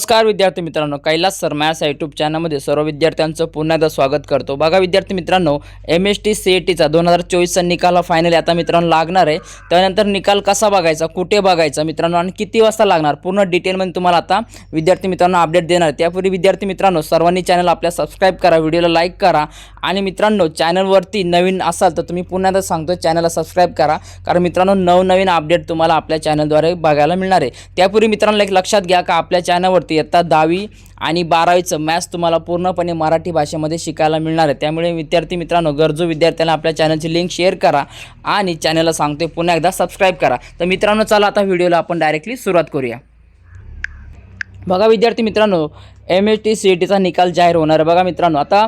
नमस्कार विद्यार्थी मित्रांनो कैलास सर मॅथ्स यूट्यूब चॅनलमध्ये सर्व विद्यार्थ्यांचं पुन्हा एकदा स्वागत करतो. बघा विद्यार्थी मित्रांनो M S T C A टीचा दोन हजार चोवीसचा निकाल हा फायनली आता मित्रांनो लागणार आहे. त्यानंतर निकाल कसा बघायचा कुठे बघायचा मित्रांनो आणि किती वाजता लागणार पूर्ण डिटेलमध्ये तुम्हाला आता विद्यार्थी मित्रांनो अपडेट देणार आहे. त्यापूर्वी विद्यार्थी मित्रांनो सर्वांनी चॅनल आपल्या सबस्क्राईब करा व्हिडिओला लाईक करा आणि मित्रांनो चॅनलवरती नवीन असाल तर तुम्ही पुन्हा एकदा सांगतो चॅनलला सबस्क्राईब करा. कारण मित्रांनो नवनवीन अपडेट तुम्हाला आपल्या चॅनलद्वारे बघायला मिळणार आहे. त्यापूर्वी मित्रांनो एक लक्षात घ्या का आपल्या चॅनलवरती इयत्ता दहावी आणि बारावीचं मॅथ्स तुम्हाला पूर्णपणे मराठी भाषेमध्ये शिकायला मिळणार आहे. त्यामुळे विद्यार्थी मित्रांनो गरजू विद्यार्थ्यांना आपल्या चॅनलची लिंक शेअर करा आणि चॅनलला सांगते पुन्हा एकदा सबस्क्राईब करा. तर मित्रांनो चला आता व्हिडिओला आपण डायरेक्टली सुरुवात करूया. बघा विद्यार्थी मित्रांनो M H T C E टीचा निकाल जाहीर होणार आहे. बघा मित्रांनो आता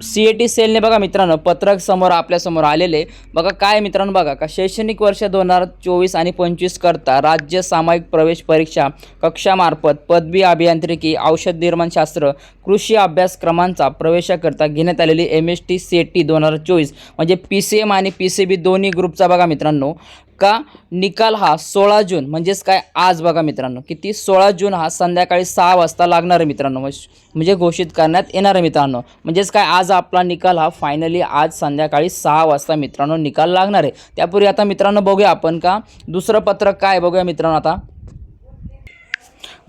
सी ए टी सेलने बघा मित्रांनो पत्रक समोर आपल्यासमोर आलेले. बघा काय मित्रांनो बघा का शैक्षणिक वर्ष दोन हजार चोवीस आणि पंचवीस करता राज्य सामायिक प्रवेश परीक्षा कक्षामार्फत पदवी अभियांत्रिकी औषध निर्माणशास्त्र कृषी अभ्यासक्रमांचा प्रवेशाकरता घेण्यात आलेली M S T C A T दोन हजार चोवीस. म्हणजे पी सी एम आणि पी सी बी दोन्ही ग्रुपचा बघा मित्रांनो का निकाल हा सोळा जून म्हणजेच काय आज बघा मित्रांनो किती सोळा जून हा संध्याकाळी सहा वाजता लागणार आहे मित्रांनो म्हणजे- घोषित करण्यात येणार आहे मित्रांनो म्हणजेच काय आज आपला निकाल हा फायनली आज संध्याकाळी सहा वाजता मित्रांनो निकाल लागणार आहे. त्यापूर्वी आता मित्रांनो बघूया आपण का? दुसरं पत्रक काय बघूया मित्रांनो आता.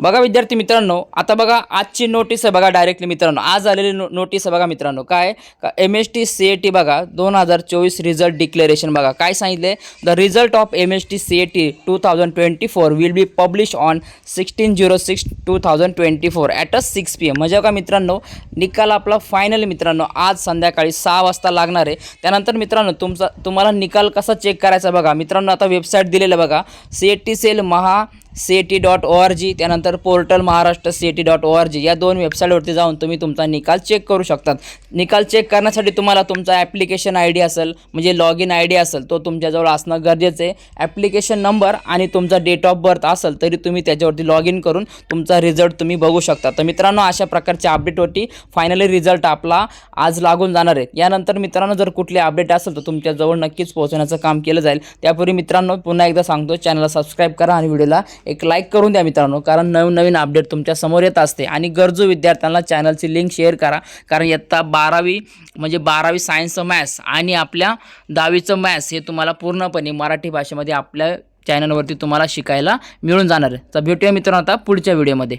बघा विद्यार्थी मित्रांनो आता बघा आजची नोटीस आहे बघा डायरेक्टली मित्रांनो. आज आलेली नो नोटीस आहे बघा मित्रांनो. काय? का M S T C A T बघा दोन हजार चोवीस रिझल्ट डिक्लेरेशन बघा. काय सांगितले the result of M S T C A T two thousand twenty four will be publish on sixteen zero six two thousand twenty four at a six P M म्हणजे बघा मित्रांनो निकाल आपला final मित्रांनो. आज संध्याकाळी सहा वाजता लागणार आहे. त्यानंतर मित्रांनो तुमचा तुम्हाला निकाल कसा चेक करायचा बघा. मित्रांनो आता वेबसाईट दिलेलं बघा. C A T cell Maha C A T dot O R G त्यानंतर portal Maharashtra C A T dot O R G या दोन वेबसाईटवरती जाऊन तुम्ही तुमचा निकाल चेक करू शकतात. निकाल चेक करण्यासाठी तुम्हाला तुमचा ॲप्लिकेशन आय डी असेल म्हणजे लॉग इन आय डी असेल तो तुमच्याजवळ असणं गरजेचं आहे. ॲप्लिकेशन नंबर आणि तुमचा डेट ऑफ बर्थ असेल तरी तुम्ही त्याच्यावरती लॉग इन करून तुमचा रिझल्ट तुम्ही बघू शकता. तर मित्रांनो अशा प्रकारच्या अपडेटवरती फायनली रिझल्ट आपला आज लागून जाणार आहे. यानंतर मित्रांनो जर कुठले अपडेट असेल तर तुमच्याजवळ नक्कीच पोहोचवण्याचं काम केलं जाईल. त्यापूर्वी मित्रांनो पुन्हा एकदा सांगतो चॅनलला सबस्क्राईब करा आणि व्हिडिओला एक लाईक करून द्या मित्रांनो कारण नवीन नवीन अपडेट तुमच्यासमोर येत असते. आणि गरजू विद्यार्थ्यांना चॅनलची लिंक शेअर करा कारण इयत्ता बारावी म्हणजे बारावी सायन्सचं मॅथ्स आणि आपल्या दहावीचं मॅथ्स हे तुम्हाला पूर्णपणे मराठी भाषेमध्ये आपल्या चॅनलवरती तुम्हाला शिकायला मिळून जाणार आहे. तर भेटूया मित्रांनो आता पुढच्या व्हिडिओमध्ये